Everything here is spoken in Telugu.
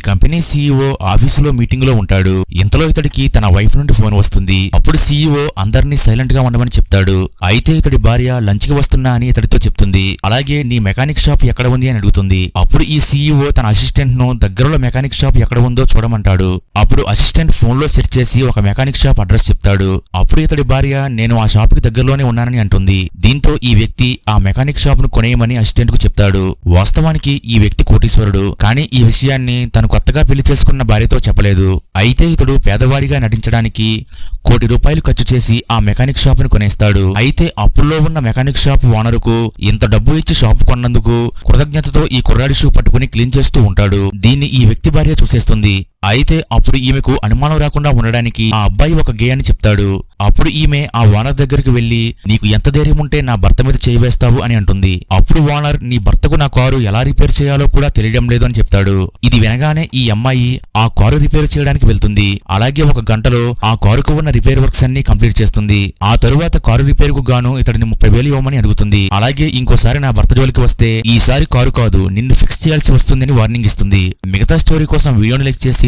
కంపెనీ సీఈఓ ఆఫీసులో మీటింగ్లో ఉంటాడు. ఇంతలో ఇతడికి తన వైఫ్ నుండి ఫోన్ వస్తుంది. అప్పుడు సీఈఓ అందరినీ సైలెంట్గా ఉండమని చెప్తాడు. అయితే ఇతడి భార్య లంచ్కి వస్తున్నా అని ఇతడితో చెప్తుంది. అలాగే నీ మెకానిక్ షాప్ ఎక్కడ ఉంది అని అడుగుతుంది. అప్పుడు ఈ సీఈఓ తన అసిస్టెంట్ను దగ్గరలో మెకానిక్ షాప్ ఎక్కడ ఉందో చూడమంటాడు. అప్పుడు అసిస్టెంట్ ఫోన్లో సెర్చ్ చేసి ఒక మెకానిక్ షాప్ అడ్రస్ చెప్తాడు. అప్పుడు ఇతడి భార్య నేను ఆ షాప్కి దగ్గరలోనే ఉన్నానని అంటుంది. దీంతో ఈ వ్యక్తి ఆ మెకానిక్ షాప్ను కొనేయమని అసిస్టెంట్కు చెప్తాడు. వాస్తవానికి ఈ వ్యక్తి కోటీశ్వరుడు కానీ ఈ విషయాన్ని తను కొత్తగా పెళ్ళి చేసుకున్న భార్యతో చెప్పలేదు. అయితే ఇతడు పేదవాడిగా నటించడానికి కోటి రూపాయలు ఖర్చు చేసి ఆ మెకానిక్ షాప్ను కొనేస్తాడు. అయితే అప్పుల్లో ఉన్న మెకానిక్ షాప్ ఓనరుకు ఇంత డబ్బు ఇచ్చి షాప్ కొన్నందుకు కృతజ్ఞతతో ఈ కుర్రాడి షూ పట్టుకుని క్లీన్ చేస్తూ ఉంటాడు. దీన్ని ఈ వ్యక్తి భార్య చూసేస్తుంది. అయితే అప్పుడు ఈమెకు అనుమానం రాకుండా ఉండడానికి ఆ అబ్బాయి ఒక గే అని చెప్తాడు. అప్పుడు ఈమె ఆ ఓనర్ దగ్గరికి వెళ్ళి నీకు ఎంత ధైర్యం ఉంటే నా భర్త మీద చేయివేస్తావు అని అంటుంది. అప్పుడు ఓనర్ నీ భర్తకు నా కారు ఎలా రిపేర్ చేయాలో కూడా తెలియడం లేదు అని చెప్తాడు. ఇది వినగానే ఈ అమ్మాయి ఆ కారు రిపేర్ చేయడానికి వెళ్తుంది. అలాగే ఒక గంటలో ఆ కారుకు ఉన్న రిపేర్ వర్క్స్ అన్ని కంప్లీట్ చేస్తుంది. ఆ తరువాత కారు రిపేర్కు గాను ఇతడిని ముప్పై వేలు ఇవ్వమని అడుగుతుంది. అలాగే ఇంకోసారి నా భర్త జోలికి వస్తే ఈసారి కారు కాదు నిన్ను ఫిక్స్ చేయాల్సి వస్తుందని వార్నింగ్ ఇస్తుంది. మిగతా స్టోరీ కోసం వీడియోని లైక్ చేసి